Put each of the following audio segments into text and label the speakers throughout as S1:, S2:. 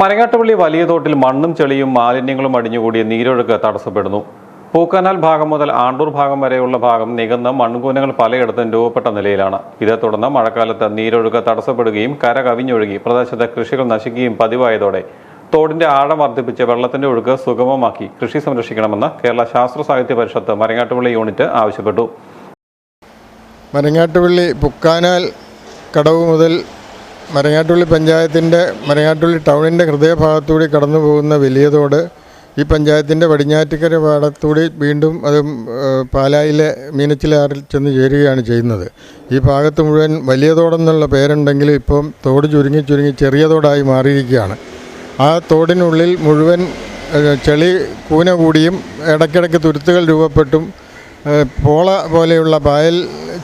S1: മരങ്ങാട്ടുപള്ളി വലിയ തോട്ടിൽ മണ്ണും ചെളിയും മാലിന്യങ്ങളും അടിഞ്ഞുകൂടിയ നീരൊഴുക്ക് തടസ്സപ്പെടുന്നു. പൂക്കനാൽ ഭാഗം മുതൽ ആണ്ടൂർ ഭാഗം വരെയുള്ള ഭാഗം നികന്ന് മൺകൂനകൾ പലയിടത്തും രൂപപ്പെട്ട നിലയിലാണ്. ഇതേ തുടർന്ന് മഴക്കാലത്ത് നീരൊഴുക്ക് തടസ്സപ്പെടുകയും കര കവിഞ്ഞൊഴുകി പ്രദേശത്തെ കൃഷികൾ നശിക്കുകയും പതിവായതോടെ തോടിന്റെ ആഴം വർദ്ധിപ്പിച്ച് വെള്ളത്തിന്റെ ഒഴുക്ക് സുഗമമാക്കി കൃഷി സംരക്ഷിക്കണമെന്ന് കേരള ശാസ്ത്ര സാഹിത്യ പരിഷത്ത് മരങ്ങാട്ടുപള്ളി യൂണിറ്റ് ആവശ്യപ്പെട്ടു.
S2: മരങ്ങാട്ടുപള്ളി പുക്കാനാൽ കടവ് മുതൽ മരങ്ങാട്ടുപള്ളി പഞ്ചായത്തിന്റെ മരങ്ങാട്ടുള്ളി ടൗണിന്റെ ഹൃദയഭാഗത്തൂടി കടന്നു പോകുന്ന വലിയ തോട് ഈ പഞ്ചായത്തിന്റെ പടിഞ്ഞാറ്റിക്കര പാടത്തൂടി വീണ്ടും അത് പാലായിലെ മീനച്ചിലാറിൽ ചെന്ന് ചേരുകയാണ് ചെയ്യുന്നത്. ഈ ഭാഗത്ത് മുഴുവൻ വലിയ തോടെന്നുള്ള പേരുണ്ടെങ്കിലും ഇപ്പം തോട് ചുരുങ്ങി ചുരുങ്ങി ചെറിയ തോടായി മാറിയിരിക്കുകയാണ്. ആ തോടിനുള്ളിൽ മുഴുവൻ ചെളി കൂന കൂടിയും ഇടയ്ക്കിടയ്ക്ക് തുരുത്തുകൾ രൂപപ്പെട്ടും പോള പോലെയുള്ള പായൽ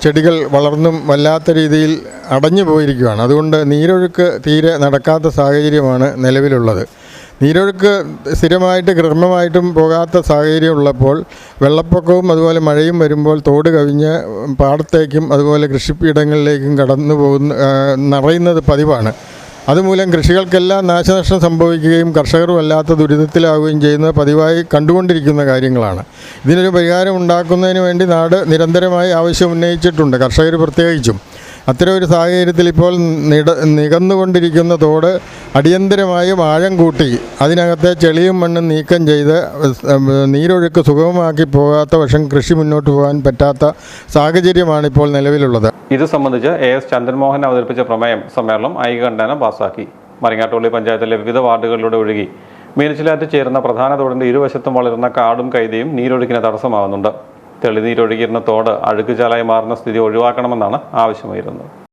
S2: ചെടികൾ വളർന്നും വല്ലാത്ത രീതിയിൽ അടഞ്ഞു പോയിരിക്കുകയാണ്. അതുകൊണ്ട് നീരൊഴുക്ക് തീരെ നടക്കാത്ത സാഹചര്യമാണ് നിലവിലുള്ളത്. നീരൊഴുക്ക് സ്ഥിരമായിട്ട് ക്രമമായിട്ടും പോകാത്ത സാഹചര്യം ഉള്ളപ്പോൾ വെള്ളപ്പൊക്കവും അതുപോലെ മഴയും വരുമ്പോൾ തോട് കവിഞ്ഞ് പാടത്തേക്കും അതുപോലെ കൃഷിപ്പീഠങ്ങളിലേക്കും കടന്നു പോകുന്ന നിറയുന്നത് പതിവാണ്. അതുമൂലം കൃഷികൾക്കെല്ലാം നാശനഷ്ടം സംഭവിക്കുകയും കർഷകർ വല്ലാത്ത ദുരിതത്തിലാവുകയും ചെയ്യുന്നത് പതിവായി കണ്ടുകൊണ്ടിരിക്കുന്ന കാര്യങ്ങളാണ്. ഇതിനൊരു പരിഹാരം ഉണ്ടാക്കുന്നതിന് വേണ്ടി നാട് നിരന്തരമായി ആവശ്യം ഉന്നയിച്ചിട്ടുണ്ട്. കർഷകർ പ്രത്യേകിച്ചും. അത്തരം ഒരു സാഹചര്യത്തിൽ ഇപ്പോൾ നിട നികന്നുകൊണ്ടിരിക്കുന്ന തോട് അടിയന്തരമായും ആഴം കൂട്ടി അതിനകത്തെ ചെളിയും മണ്ണും നീക്കം ചെയ്ത് നീരൊഴുക്ക് സുഗമമാക്കി പോകാത്ത വശം കൃഷി മുന്നോട്ട് പോകാൻ പറ്റാത്ത സാഹചര്യമാണ് ഇപ്പോൾ നിലവിലുള്ളത്.
S1: ഇത് സംബന്ധിച്ച് എ എസ് ചന്ദ്രമോഹൻ അവതരിപ്പിച്ച പ്രമേയം സമ്മേളനം ഐകകണ്ഠേന പാസാക്കി. മറിങ്ങാട്ടുള്ളി പഞ്ചായത്തിലെ വിവിധ വാർഡുകളിലൂടെ ഒഴുകി. മീനച്ചിലാറ്റ് ചേരുന്ന പ്രധാന തോടിന്റെ ഇരുവശത്തും വളരുന്ന കാടും കൈതയും നീരൊഴുക്കിന് തടസ്സമാകുന്നുണ്ട് തെളിനീരൊഴുകിയിരുന്ന തോട് അഴുക്കുചാലായി മാറുന്ന സ്ഥിതി ഒഴിവാക്കണമെന്നാണ് ആവശ്യമായിരുന്നത്.